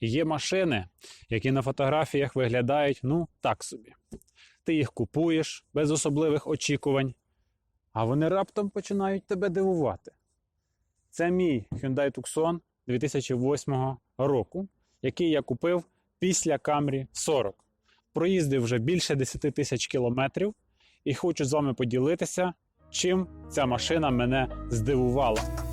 Є машини, які на фотографіях виглядають ну так собі. Ти їх купуєш без особливих очікувань, а вони раптом починають тебе дивувати. Це мій Hyundai Tucson 2008 року, який я купив після Camry 40. Проїздив вже більше 10 тисяч кілометрів і хочу з вами поділитися, чим ця машина мене здивувала.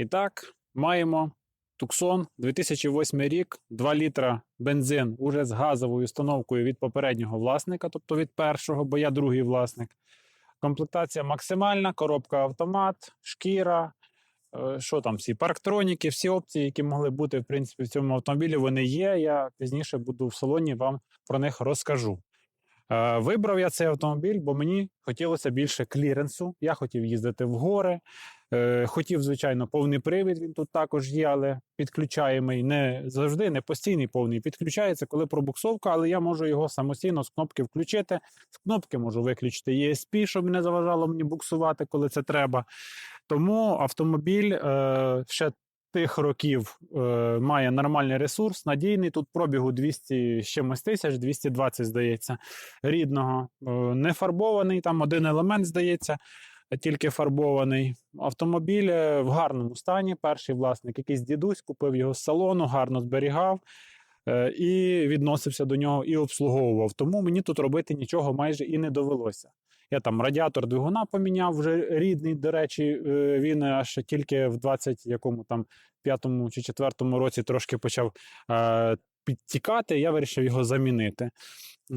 І так, маємо Tucson 2008 рік, 2 літра бензин уже з газовою установкою від попереднього власника, тобто від першого, бо я другий власник. Комплектація максимальна, коробка автомат, шкіра. е, Що там, всі парктроніки, всі опції, які могли бути в принципі в цьому автомобілі, вони є. Я пізніше буду в салоні вам про них розкажу. Е, Вибрав я цей автомобіль, бо мені хотілося більше кліренсу. Я хотів їздити в гори. Е, Хотів, звичайно, повний привід. Він тут також є, але підключаємий не завжди, не постійний повний. Підключається, коли пробуксовка, але я можу його самостійно з кнопки включити. З кнопки можу виключити ESP, щоб не заважало мені буксувати, коли це треба. Тому автомобіль е, ще тих років е, має нормальний ресурс, надійний. Тут пробігу 200 з чимось тисяч, 220, здається, рідного. Е, не фарбований, там один елемент, здається тільки фарбований. Автомобіль е, в гарному стані. Перший власник, якийсь дідусь, купив його з салону, гарно зберігав е, і відносився до нього і обслуговував. Тому мені тут робити нічого майже і не довелося. Я там радіатор двигуна поміняв вже рідний. До речі, е, він аж тільки в 20 якому там п'ятому чи четвертому році трошки почав е, підтікати. Я вирішив його замінити.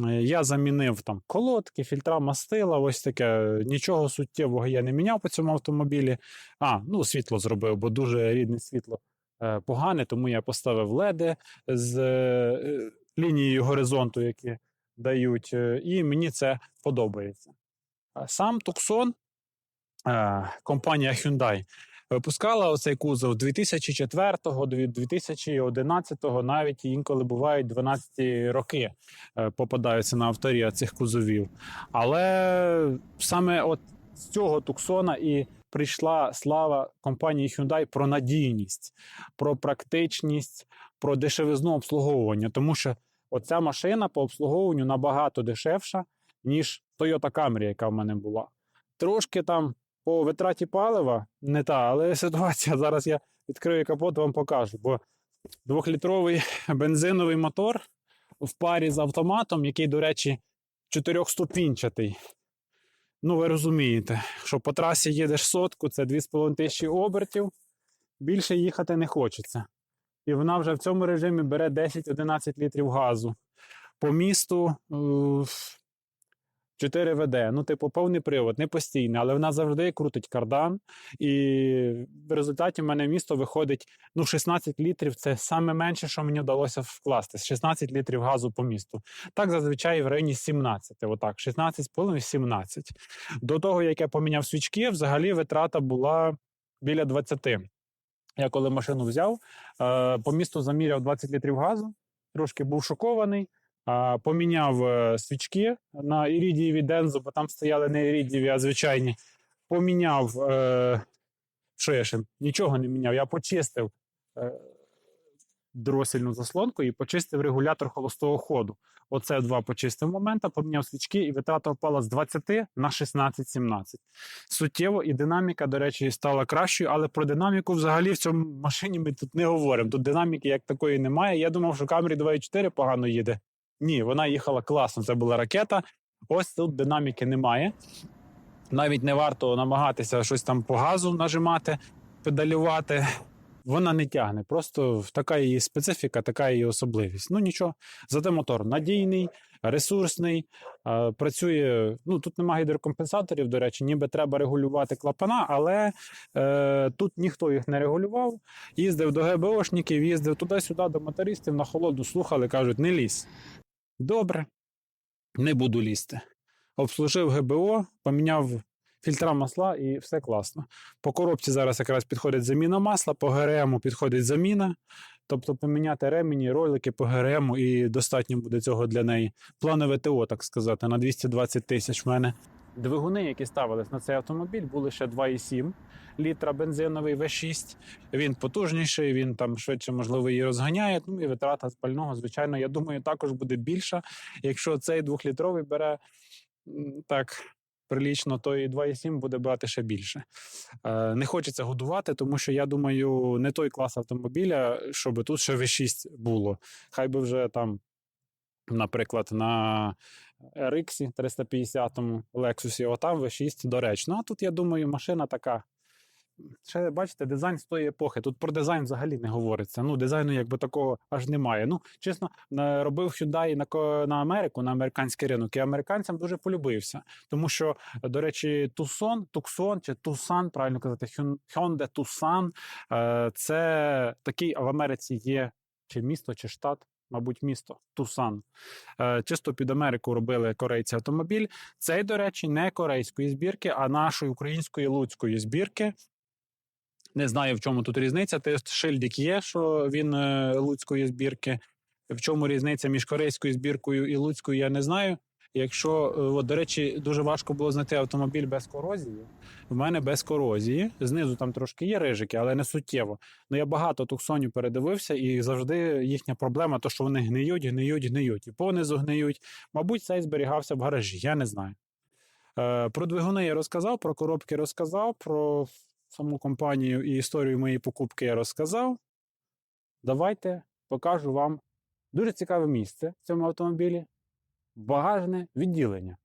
Е, Я замінив там колодки, фільтра мастила, ось таке. Нічого суттєвого я не міняв по цьому автомобілі. А, ну світло зробив, бо дуже рідне світло погане, тому я поставив леди з лінією горизонту, які дають, і мені це подобається. Сам е, компанія Hyundai, випускала оцей кузов 2004-го, 2011-го, навіть інколи бувають 12 роки е, попадаються на авторія цих кузовів. Але саме от з цього Туксона і прийшла слава компанії Hyundai про надійність, про практичність, про дешевизну обслуговування. Тому що оця машина по обслуговуванню набагато дешевша, ніж Toyota Camry, яка в мене була. Трошки там по витраті палива не та, але ситуація. Зараз я відкрию капот, вам покажу. Бо двохлітровий бензиновий мотор в парі з автоматом, який, до речі, чотирьохступінчатий. Ну, ви розумієте, що по трасі їдеш сотку, це 2,5 тисячі обертів, більше їхати не хочеться. І вона вже в цьому режимі бере 10-11 літрів газу. По місту е, 4 ВД. Ну, типу, повний привод, не постійний, але вона завжди крутить кардан. І в результаті в мене місто виходить ну, 16 літрів. Це саме менше, що мені вдалося вкласти. 16 літрів газу по місту. Так зазвичай в районі 17. Отак, 16,5-17. До того, як я поміняв свічки, взагалі витрата була біля 20. Я коли машину взяв, е, по місту заміряв 20 літрів газу, трошки був шокований. Поміняв е, свічки на іридієві дензо, бо там стояли не іридієві, а звичайні. Поміняв, е, що я ще нічого не міняв. Я почистив е, дросільну заслонку і почистив регулятор холостого ходу. Оце два почистив момента, поміняв свічки, і витрата впала з 20 на 16-17. Суттєво, і динаміка, до речі, стала кращою, але про динаміку взагалі в цьому машині ми тут не говоримо. Тут динаміки як такої немає. Я думав, що Camry 2.4 погано їде. Ні, вона їхала класно. Це була ракета. Ось тут динаміки немає. Навіть не варто намагатися щось там по газу нажимати, педалювати. Вона не тягне. Просто така її специфіка, така її особливість. Ну нічого, зате мотор надійний, ресурсний, працює. Ну тут немає гідрокомпенсаторів, до речі, ніби треба регулювати клапана, але е, тут ніхто їх не регулював. Їздив до ГБОшників, їздив туди-сюди, до мотористів на холоду, слухали, кажуть, не лізь. Добре, не буду лізти. Обслужив ГБО, поміняв фільтра масла і все класно. По коробці зараз якраз підходить заміна масла, по ГРМу підходить заміна. Тобто поміняти ремені, ролики по ГРМу і достатньо буде цього для неї. Планове ТО, так сказати, на 220 тисяч в мене. Двигуни, які ставились на цей автомобіль, були ще 2,7 літра бензиновий V6. Він потужніший, він там швидше, можливо, її розганяє. Ну і витрата з пального, звичайно, я думаю, також буде більша. Якщо цей двохлітровий бере так прилічно, то і 2,7 буде брати ще більше. Е, Не хочеться годувати, тому що я думаю, не той клас автомобіля, щоб тут ще V6 було. Хай би вже там, наприклад, на RX 350 Lexus, отам V6 доречно. А тут, я думаю, машина така. Ще бачите, дизайн з тої епохи. Тут про дизайн взагалі не говориться. Ну, дизайну якби такого аж немає. Ну, чесно, робив Hyundai на, на Америку, на американський ринок, і американцям дуже полюбився. Тому що, до речі, Tucson, Tucson чи Tucson, правильно казати, Hyun- Hyundai Tucson, е, це такий в Америці є чи місто, чи штат. Мабуть, місто Тусан. Е, Чисто під Америку робили корейці автомобіль. Цей, до речі, не корейської збірки, а нашої української луцької збірки. Не знаю, в чому тут різниця. Ти шильдик є, що він е, луцької збірки. В чому різниця між корейською збіркою і луцькою, я не знаю. Якщо, е, от, до речі, дуже важко було знайти автомобіль без корозії. В мене без корозії. Знизу там трошки є рижики, але не суттєво. Ну я багато туксонів передивився, і завжди їхня проблема, то що вони гниють, гниють, гниють. І понизу гниють. Мабуть, цей зберігався в гаражі, я не знаю. Е, про двигуни я розказав, про коробки розказав, про саму компанію і історію моєї покупки я розказав. Давайте покажу вам дуже цікаве місце в цьому автомобілі. Багажне відділення.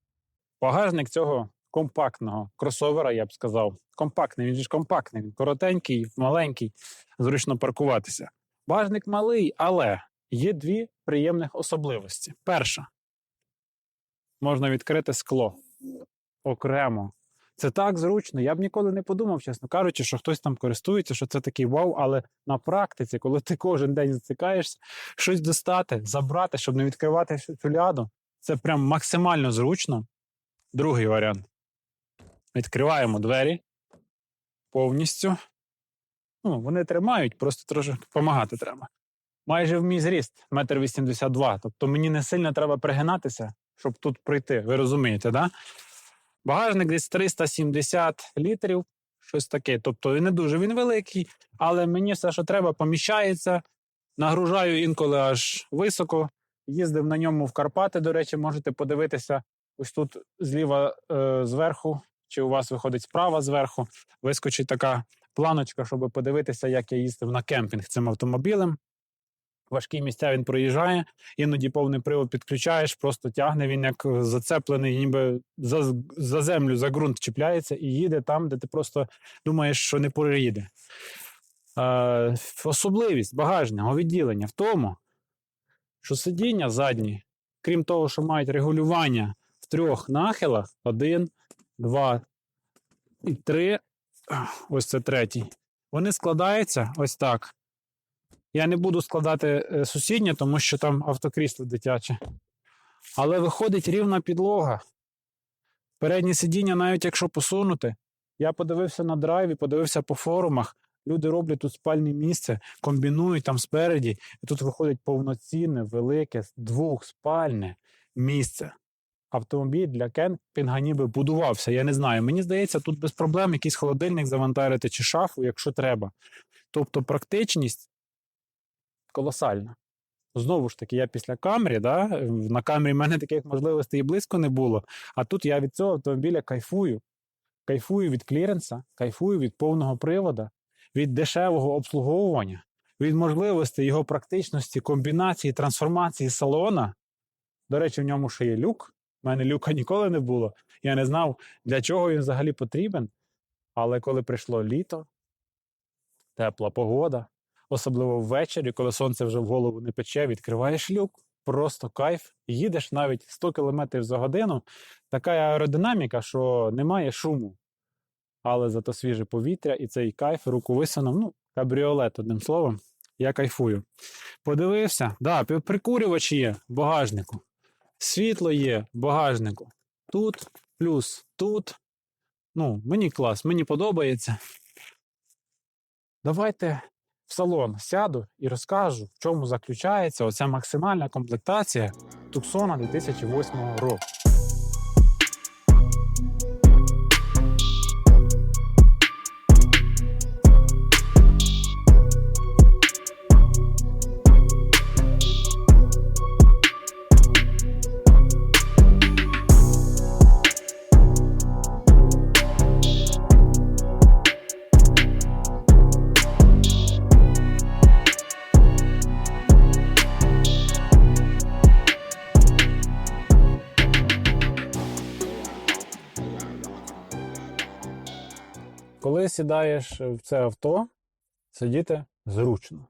Багажник цього компактного кросовера, я б сказав. Компактний, він ж компактний, він коротенький, маленький, зручно паркуватися. Багажник малий, але є дві приємних особливості. Перша, можна відкрити скло окремо. Це так зручно. Я б ніколи не подумав, чесно кажучи, що хтось там користується, що це такий вау. Але на практиці, коли ти кожен день зацікаєшся, щось достати, забрати, щоб не відкривати цю ляду, це прям максимально зручно. Другий варіант. Відкриваємо двері повністю. Ну, вони тримають, просто трошки допомагати треба. Майже в мій зріст, метр вісімдесят два. Тобто мені не сильно треба пригинатися, щоб тут пройти. Ви розумієте, да? Багажник десь 370 літрів, щось таке. Тобто не дуже він великий, але мені все, що треба, поміщається. Нагружаю інколи аж високо. Їздив на ньому в Карпати. До речі, можете подивитися ось тут зліва е, зверху, чи у вас виходить справа зверху. Вискочить така планочка, щоб подивитися, як я їздив на кемпінг цим автомобілем. Важкі місця він проїжджає, іноді повний привод підключаєш, просто тягне він як зацеплений, ніби за, за землю, за ґрунт чіпляється і їде там, де ти просто думаєш, що не переїде. Е, особливість багажного відділення в тому, що сидіння задні, крім того, що мають регулювання в трьох нахилах: один, два і три. Ось це третій. Вони складаються ось так. Я не буду складати е, сусіднє, тому що там автокрісло дитяче. Але виходить рівна підлога. Переднє сидіння, навіть якщо посунути, я подивився на драйві, подивився по форумах. Люди роблять тут спальне місце, комбінують там спереді, і тут виходить повноцінне, велике, двохспальне місце. Автомобіль для кемпінга ніби будувався. Я не знаю. Мені здається, тут без проблем якийсь холодильник завантарити чи шафу, якщо треба. Тобто практичність колосальна. Знову ж таки, я після камері, да, на камері в мене таких можливостей і близько не було. А тут я від цього автомобіля кайфую. Кайфую від кліренса, кайфую від повного привода, від дешевого обслуговування, від можливості його практичності, комбінації, трансформації салона. До речі, в ньому ще є люк. У мене люка ніколи не було. Я не знав, для чого він взагалі потрібен. Але коли прийшло літо, тепла погода, особливо ввечері, коли сонце вже в голову не пече, відкриваєш люк, просто кайф. Їдеш навіть 100 км за годину. Така аеродинаміка, що немає шуму. Але зато свіже повітря і цей кайф руку висунув. Ну, кабріолет, одним словом. Я кайфую. Подивився, да, прикурювач є в багажнику. Світло є в багажнику. Тут, плюс тут. Ну, мені клас, мені подобається. Давайте в салон сяду і розкажу, в чому заключається оця максимальна комплектація Tucson 2008 року. Сідаєш в це авто, сидіти зручно.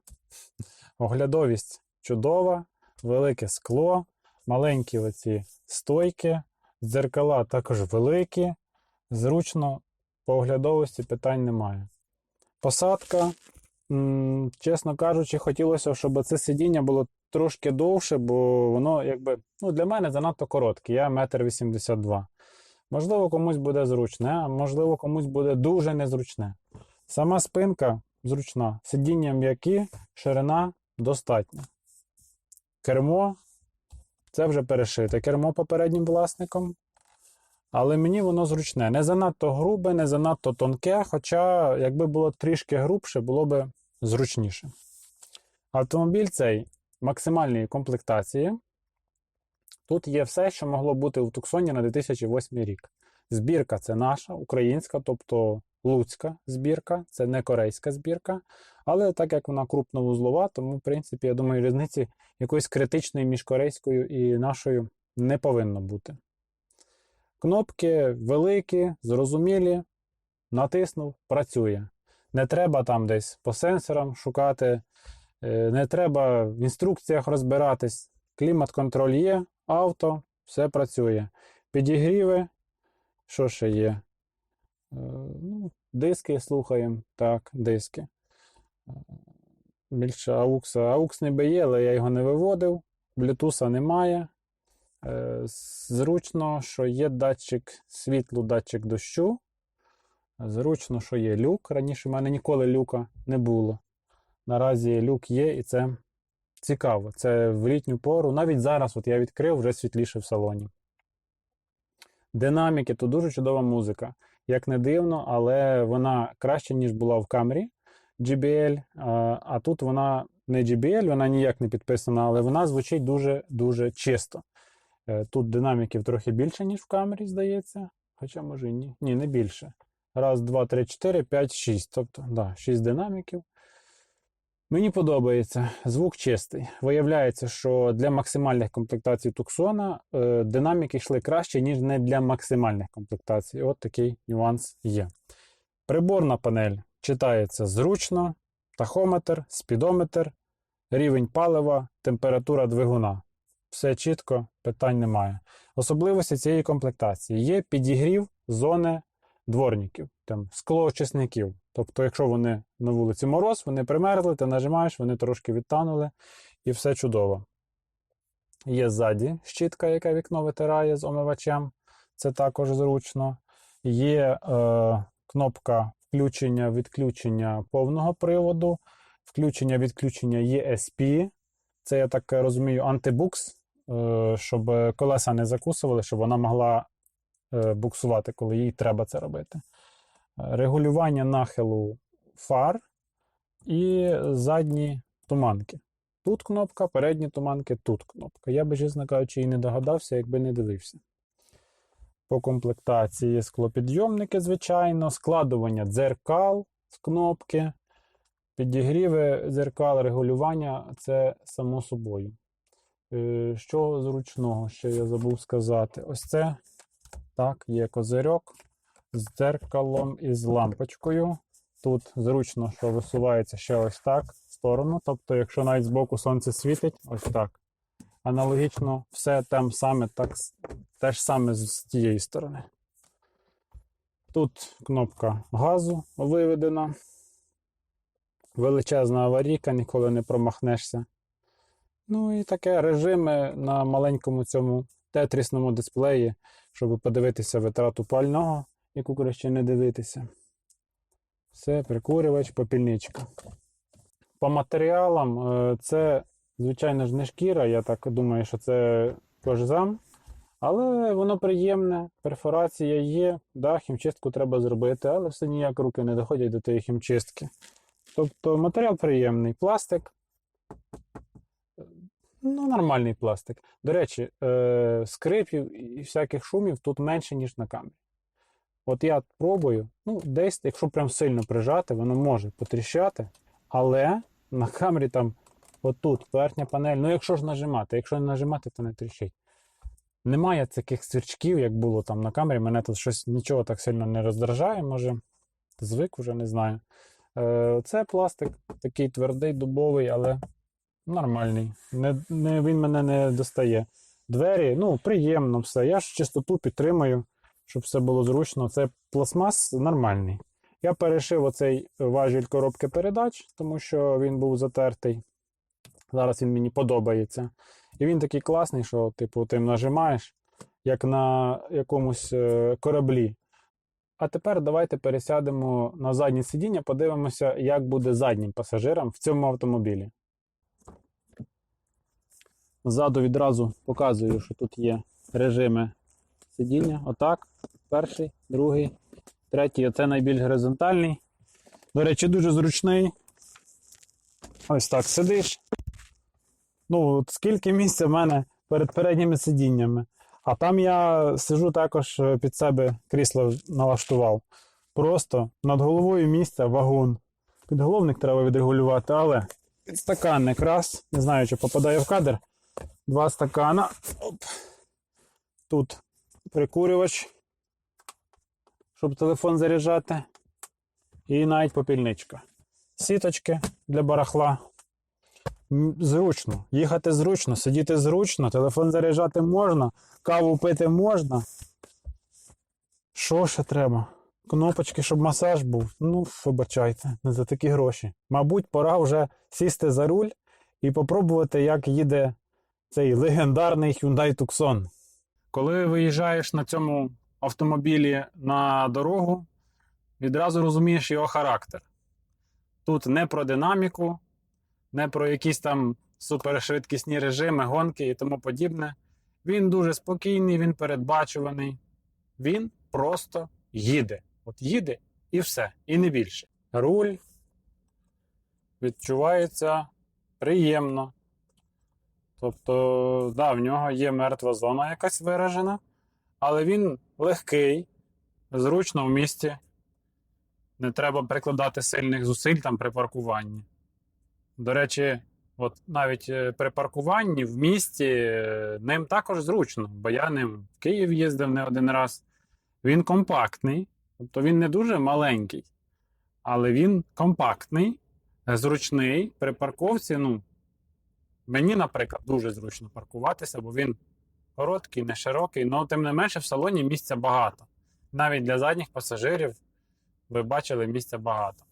Оглядовість чудова, велике скло, маленькі оці стойки, дзеркала також великі, зручно, по оглядовості питань немає. Посадка, чесно кажучи, хотілося, щоб це сидіння було трошки довше, бо воно якби ну, для мене занадто коротке. Я 1,82 м. Можливо, комусь буде зручне, а можливо, комусь буде дуже незручне. Сама спинка зручна, сидіння м'які, ширина достатня. Кермо це вже перешите кермо попереднім власником. Але мені воно зручне. Не занадто грубе, не занадто тонке, хоча, якби було трішки грубше, було б зручніше. Автомобіль цей максимальної комплектації. Тут є все, що могло бути у Туксоні на 2008 рік. Збірка це наша, українська, тобто луцька збірка, це не корейська збірка. Але так як вона крупновузлова, тому, в принципі, я думаю, різниці якоїсь критичної між корейською і нашою не повинно бути. Кнопки великі, зрозумілі, натиснув, працює. Не треба там десь по сенсорам шукати, е, не треба в інструкціях розбиратись. Клімат-контроль є, авто, все працює. Підігріви, що ще є? Е, Ну, диски слухаємо. Так, диски. Е, Більше аукса. Аукс не є, але я його не виводив. Блютуса немає. Е, Зручно, що є датчик світлу, датчик дощу. Зручно, що є люк. Раніше в мене ніколи люка не було. Наразі люк є, і це цікаво. Це в літню пору. Навіть зараз от я відкрив вже світліше в салоні. Динаміки то дуже чудова музика. Як не дивно, але вона краще, ніж була в камері JBL. А, тут вона не JBL, вона ніяк не підписана, але вона звучить дуже-дуже чисто. Е, Тут динаміків трохи більше, ніж в камері, здається. Хоча, може, і ні. Ні, не більше. Раз, два, три, чотири, п'ять, шість. Тобто, да, шість динаміків. Мені подобається. Звук чистий. Виявляється, що для максимальних комплектацій Tucson е, динаміки йшли краще, ніж не для максимальних комплектацій. От такий нюанс є. Приборна панель читається зручно, тахометр, спідометр, рівень палива, температура двигуна. Все чітко, питань немає. Особливості цієї комплектації є підігрів зони дворників, там склоочисників. Тобто, якщо вони на вулиці мороз, вони примерзли, ти нажимаєш, вони трошки відтанули, і все чудово. Є ззаді щітка, яка вікно витирає з омивачем. Це також зручно. Є е, кнопка включення-відключення повного приводу, включення-відключення ESP. Це, я так розумію, антибукс, е, щоб колеса не закусували, щоб вона могла буксувати, коли їй треба це робити. Е, Регулювання нахилу фар і задні туманки. Тут кнопка, передні туманки, тут кнопка. Я би, чесно кажучи, і не догадався, якби не дивився. По комплектації склопідйомники, звичайно, складування дзеркал з кнопки, підігріви дзеркал, регулювання це само собою. Е, Що зручного ще я забув сказати? Ось це так, є козирьок з дзеркалом і з лампочкою. Тут зручно, що висувається ще ось так в сторону. Тобто, якщо навіть збоку сонце світить, ось так. Аналогічно все там саме, так, те ж саме з з тієї сторони. Тут кнопка газу виведена. Величезна аварійка, ніколи не промахнешся. Ну і таке режими на маленькому цьому тетрісному дисплеї, щоб подивитися витрату пального, яку краще не дивитися. Все, прикурювач, попільничка. По матеріалам е, це, звичайно ж, не шкіра, я так думаю, що це кожзам. Але воно приємне, перфорація є, да, хімчистку треба зробити, але все ніяк руки не доходять до тієї хімчистки. Тобто матеріал приємний, пластик. Ну, нормальний пластик. До речі, е, скрипів і всяких шумів тут менше, ніж на камері. От я пробую, ну, десь, якщо прям сильно прижати, воно може потріщати, але на камері там отут верхня панель. Ну, якщо ж нажимати, якщо не нажимати, то не тріщить. Немає таких сверчків, як було там на камері. Мене тут щось нічого так сильно не роздражає, може. Звик вже не знаю. Е, це пластик такий твердий, дубовий, але нормальний. Не, не, він мене не достає. Двері, ну, приємно все. Я ж чистоту підтримую, щоб все було зручно. Це пластмас нормальний. Я перешив оцей важіль коробки передач, тому що він був затертий. Зараз він мені подобається. І він такий класний, що, типу, ти нажимаєш, як на якомусь е, кораблі. А тепер давайте пересядемо на заднє сидіння, подивимося, як буде заднім пасажирам в цьому автомобілі. Ззаду відразу показую, що тут є режими сидіння. Отак. Перший, другий, третій. Оце найбільш горизонтальний. До речі, дуже зручний. Ось так сидиш. Ну, от скільки місця в мене перед передніми сидіннями. А там я сижу також е, під себе крісло налаштував. Просто над головою місця вагон. Підголовник треба відрегулювати, але підстаканник раз. Не знаю, чи попадає в кадр. Два стакана. Оп. Тут прикурювач, щоб телефон заряджати. І навіть попільничка. Сіточки для барахла. Зручно. Їхати зручно, сидіти зручно, телефон заряджати можна, каву пити можна. Що ще треба? Кнопочки, щоб масаж був. Ну, вибачайте, не за такі гроші. Мабуть, пора вже сісти за руль і попробувати, як їде цей легендарний Hyundai Tucson. Коли виїжджаєш на цьому автомобілі на дорогу, відразу розумієш його характер. Тут не про динаміку, не про якісь там супершвидкісні режими, гонки і тому подібне. Він дуже спокійний, він передбачуваний. Він просто їде. От їде і все, і не більше. Руль відчувається приємно. Тобто, да, в нього є мертва зона якась виражена, але він легкий, зручно в місті. Не треба прикладати сильних зусиль там при паркуванні. До речі, от навіть е, при паркуванні в місті е, ним також зручно, бо я ним в Київ їздив не один раз. Він компактний, тобто він не дуже маленький, але він компактний, зручний. При парковці, ну, мені, наприклад, дуже зручно паркуватися, бо він короткий, не широкий, але тим не менше в салоні місця багато. Навіть для задніх пасажирів ви бачили місця багато.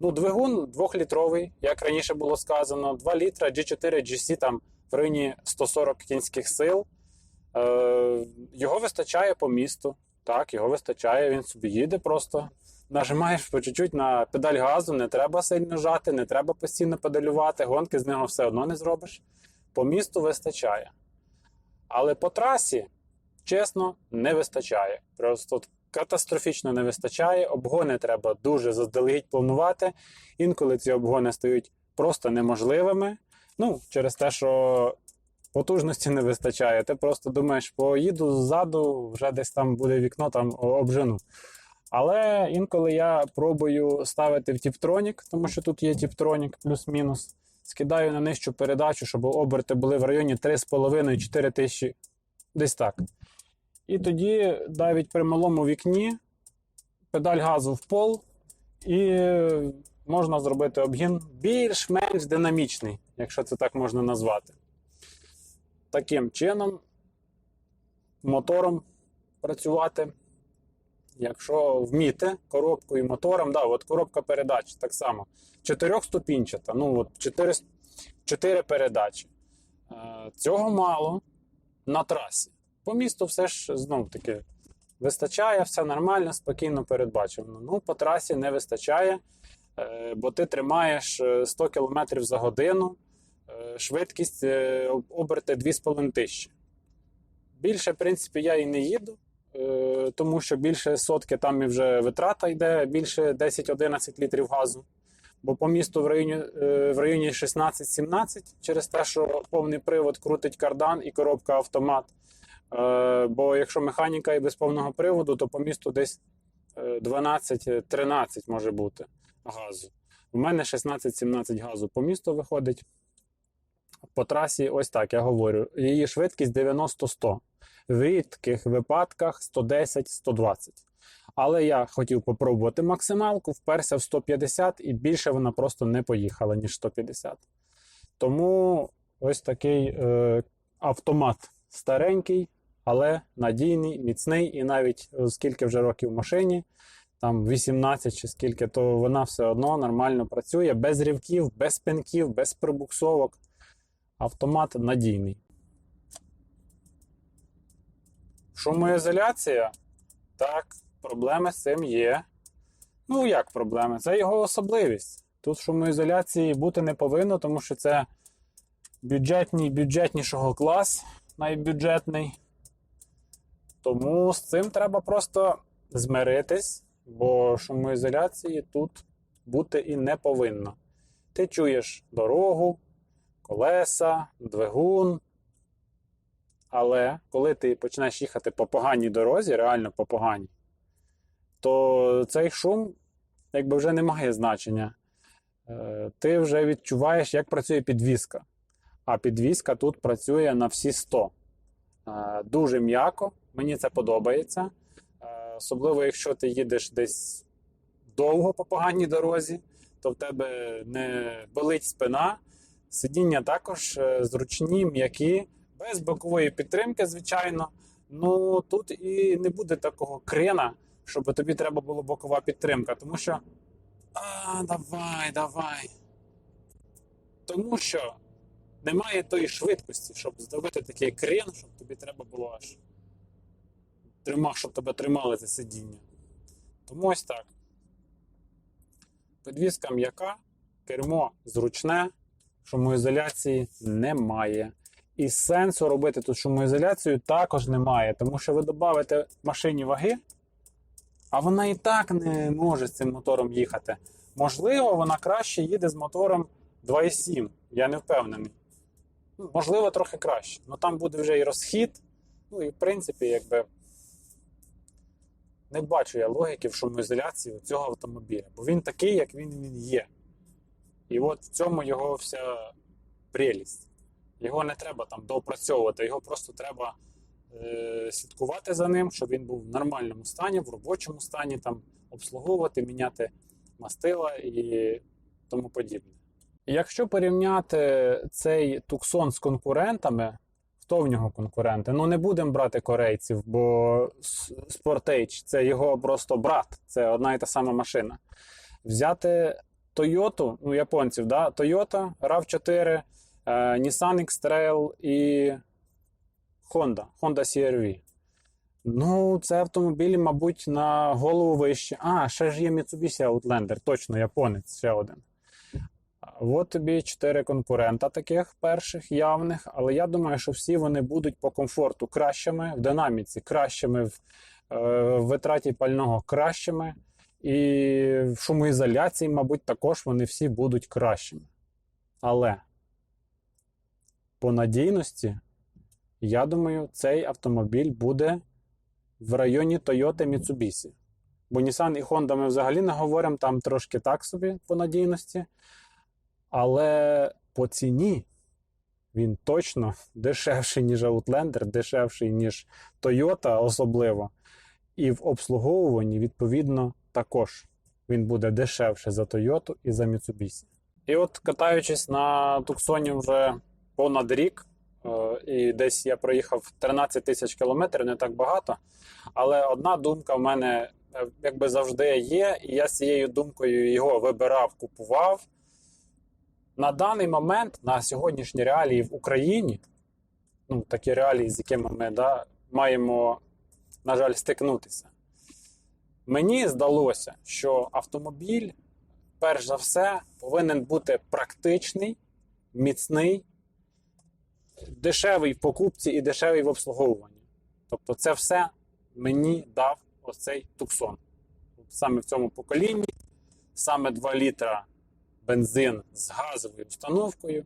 Ну, двигун двохлітровий, як раніше було сказано, 2 літра G4 GC там в районі 140 кінських сил. Е, його вистачає по місту. Так, його вистачає, він собі їде просто. Нажимаєш по чуть-чуть на педаль газу, не треба сильно жати, не треба постійно педалювати, гонки з нього все одно не зробиш. По місту вистачає. Але по трасі, чесно, не вистачає. Просто катастрофічно не вистачає. Обгони треба дуже заздалегідь планувати. Інколи ці обгони стають просто неможливими. Ну, через те, що потужності не вистачає. Ти просто думаєш, поїду ззаду, вже десь там буде вікно, там обжену. Але інколи я пробую ставити в Тіптронік, тому що тут є Тіптронік плюс-мінус. Скидаю на нижчу передачу, щоб оберти були в районі 3,5-4 тисячі, десь так. І тоді навіть при малому вікні педаль газу в пол, і можна зробити обгін більш-менш динамічний, якщо це так можна назвати. таким чином мотором працювати. Якщо коробкою і мотором, да, от коробка передач так само. Чотирьохступінчата, ну от 4, 4 передачі. Е, Цього мало на трасі. По місту все ж знов таки вистачає, все нормально, спокійно передбачено. Ну, по трасі не вистачає, е, бо ти тримаєш е, 100 км за годину, е, швидкість е, оберти 2,5 тисячі. Більше, в принципі, я і не їду, е, тому що більше сотки там і вже витрата йде, більше 10-11 літрів газу. Бо по місту в районі, е, в районі 16-17 через те, що повний привод крутить кардан і коробка автомат. Е, Бо якщо механіка і без повного приводу, то по місту десь е, 12-13 може бути газу. У мене 16-17 газу по місту виходить. По трасі, ось так я говорю. Її швидкість 90-100. В рідких випадках 110-120. Але я хотів попробувати максималку, вперся в 150 і більше вона просто не поїхала, ніж 150. Тому ось такий е, автомат старенький, але надійний, міцний, і навіть е, скільки вже років в машині, там 18 чи скільки, то вона все одно нормально працює, без рівків, без пинків, без прибуксовок. Автомат надійний. Шумоізоляція. Так, проблеми з цим є. Ну, як проблеми? Це його особливість. Тут шумоізоляції бути не повинно, тому що це бюджетний бюджетнішого клас, найбюджетний. Тому з цим треба просто змиритись, бо шумоізоляції тут бути і не повинно. Ти чуєш дорогу, колеса, двигун. Але коли ти починаєш їхати по поганій дорозі, реально по поганій, то цей шум якби вже не має значення. Е, Ти вже відчуваєш, як працює підвіска. А підвіска тут працює на всі 100. Е, Дуже м'яко, мені це подобається. Е, Особливо, якщо ти їдеш десь довго по поганій дорозі, то в тебе не болить спина. Сидіння також зручні, м'які, без бокової підтримки, звичайно. Ну тут і не буде такого крена, щоб тобі треба була бокова підтримка, тому що. А, давай, давай. Тому що немає тої швидкості, щоб здавити такий крен, щоб тобі треба було аж трима, щоб тебе тримали це сидіння. Тому ось так. Підвізка м'яка, кермо зручне, шумоізоляції немає. І сенсу робити тут шумоізоляцію також немає, тому що ви додавите машині ваги, а вона і так не може з цим мотором їхати. Можливо, вона краще їде з мотором 2,7. Я не впевнений. Ну, Можливо, трохи краще. але там буде вже і розхід. Ну і в принципі, якби не бачу я логіки в шумоізоляції цього автомобіля, бо він такий, як він, він є. І от в цьому його вся прелість. Його не треба там доопрацьовувати, його просто треба е, слідкувати за ним, щоб він був в нормальному стані, в робочому стані, там обслуговувати, міняти мастила і тому подібне. Якщо порівняти цей Туксон з конкурентами, хто в нього конкуренти? Ну не будемо брати корейців, бо Sportage – це його просто брат, це одна і та сама машина. Взяти Toyota, ну японців, да? Toyota, RAV4, е, Nissan X-Trail і Honda, Honda CR-V. Ну, це автомобілі, мабуть, на голову вище. А, ще ж є Mitsubishi Outlander, точно японець, ще один. От тобі чотири конкурента таких перших явних, але я думаю, що всі вони будуть по комфорту кращими, в динаміці кращими, в, е, витраті пального кращими, і в шумоізоляції, мабуть, також вони всі будуть кращими. Але по надійності, я думаю, цей автомобіль буде в районі Toyota Mitsubishi. Бо Nissan і Honda ми взагалі не говоримо, там трошки так собі по надійності. Але по ціні він точно дешевший, ніж Outlander, дешевший, ніж Toyota особливо. І в обслуговуванні, відповідно, також він буде дешевше за Toyota і за Mitsubishi. І от катаючись на Туксоні вже понад рік, Е, І десь я проїхав 13 тисяч кілометрів, не так багато. Але одна думка в мене е, якби завжди є, і я з цією думкою його вибирав, купував. На даний момент, на сьогоднішні реалії в Україні, ну, такі реалії, з якими ми да, маємо, на жаль, стикнутися. Мені здалося, що автомобіль, перш за все, повинен бути практичний, міцний, дешевий в покупці і дешевий в обслуговуванні. Тобто, це все мені дав оцей туксон. Саме в цьому поколінні, саме 2 літра бензин з газовою установкою.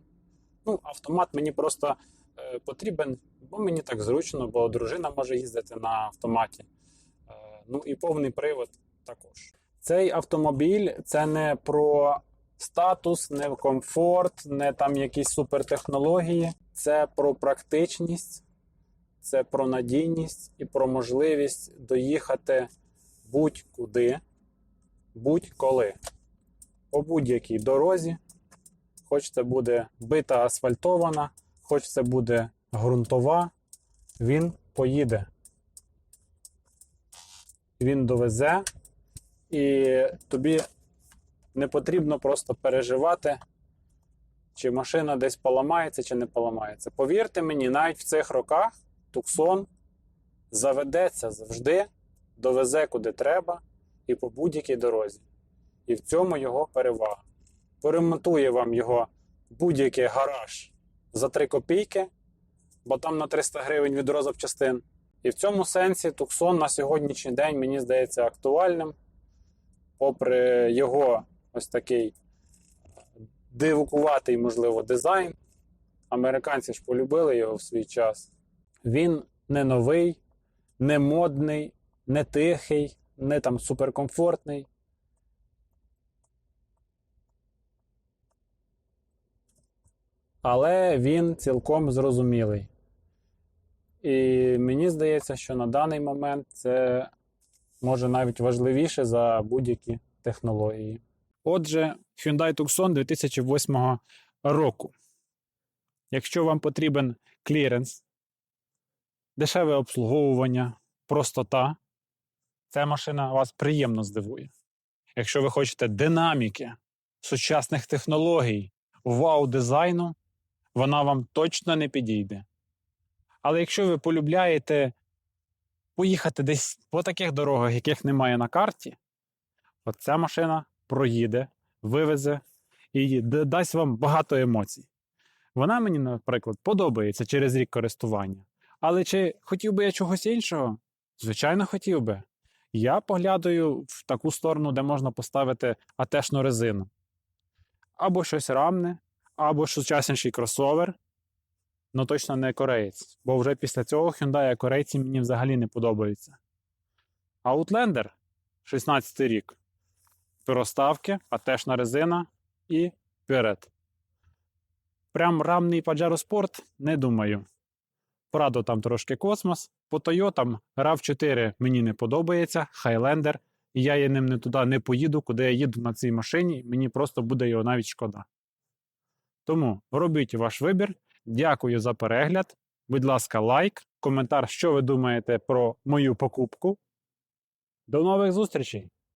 Ну, автомат мені просто е, потрібен, бо мені так зручно, бо дружина може їздити на автоматі. Е, ну і повний привод також. Цей автомобіль це не про статус, не комфорт, не там якісь супертехнології. Це про практичність, це про надійність і про можливість доїхати будь-куди, будь-коли. По будь-якій дорозі. Хоч це буде бита асфальтована, хоч це буде ґрунтова, він поїде. Він довезе, і тобі не потрібно просто переживати, чи машина десь поламається, чи не поламається. Повірте мені, навіть в цих роках Туксон заведеться завжди, довезе куди треба і по будь-якій дорозі. І в цьому його перевага. Поремонтує вам його будь-який гараж за 3 копійки, бо там на 300 гривень від розапчастин. І в цьому сенсі Туксон на сьогоднішній день мені здається актуальним, попри його ось такий дивукуватий, можливо, дизайн. Американці ж полюбили його в свій час. Він не новий, не модний, не тихий, не там суперкомфортний. Але він цілком зрозумілий. І мені здається, що на даний момент це може навіть важливіше за будь-які технології. Отже, Hyundai Tucson 2008 року. Якщо вам потрібен кліренс, дешеве обслуговування, простота, ця машина вас приємно здивує. Якщо ви хочете динаміки, сучасних технологій, вау-дизайну, вона вам точно не підійде. Але якщо ви полюбляєте поїхати десь по таких дорогах, яких немає на карті, от ця машина проїде, вивезе і дасть вам багато емоцій. Вона мені, наприклад, подобається через рік користування. Але чи хотів би я чогось іншого? Звичайно, хотів би. Я поглядаю в таку сторону, де можна поставити атешну резину. Або щось рамне, або сучасніший кросовер. Ну точно не кореєць. Бо вже після цього Hyundai корейці мені взагалі не подобаються. Outlander 16 рік. Переставки, атешна резина і вперед. Прям рамний Pajero Sport не думаю. Прадо там трошки космос. По Toyota RAV4 мені не подобається, Highlander. І я є ним не туди не поїду, куди я їду на цій машині. Мені просто буде його навіть шкода. Тому робіть ваш вибір. Дякую за перегляд. Будь ласка, лайк, коментар, що ви думаєте про мою покупку. До нових зустрічей!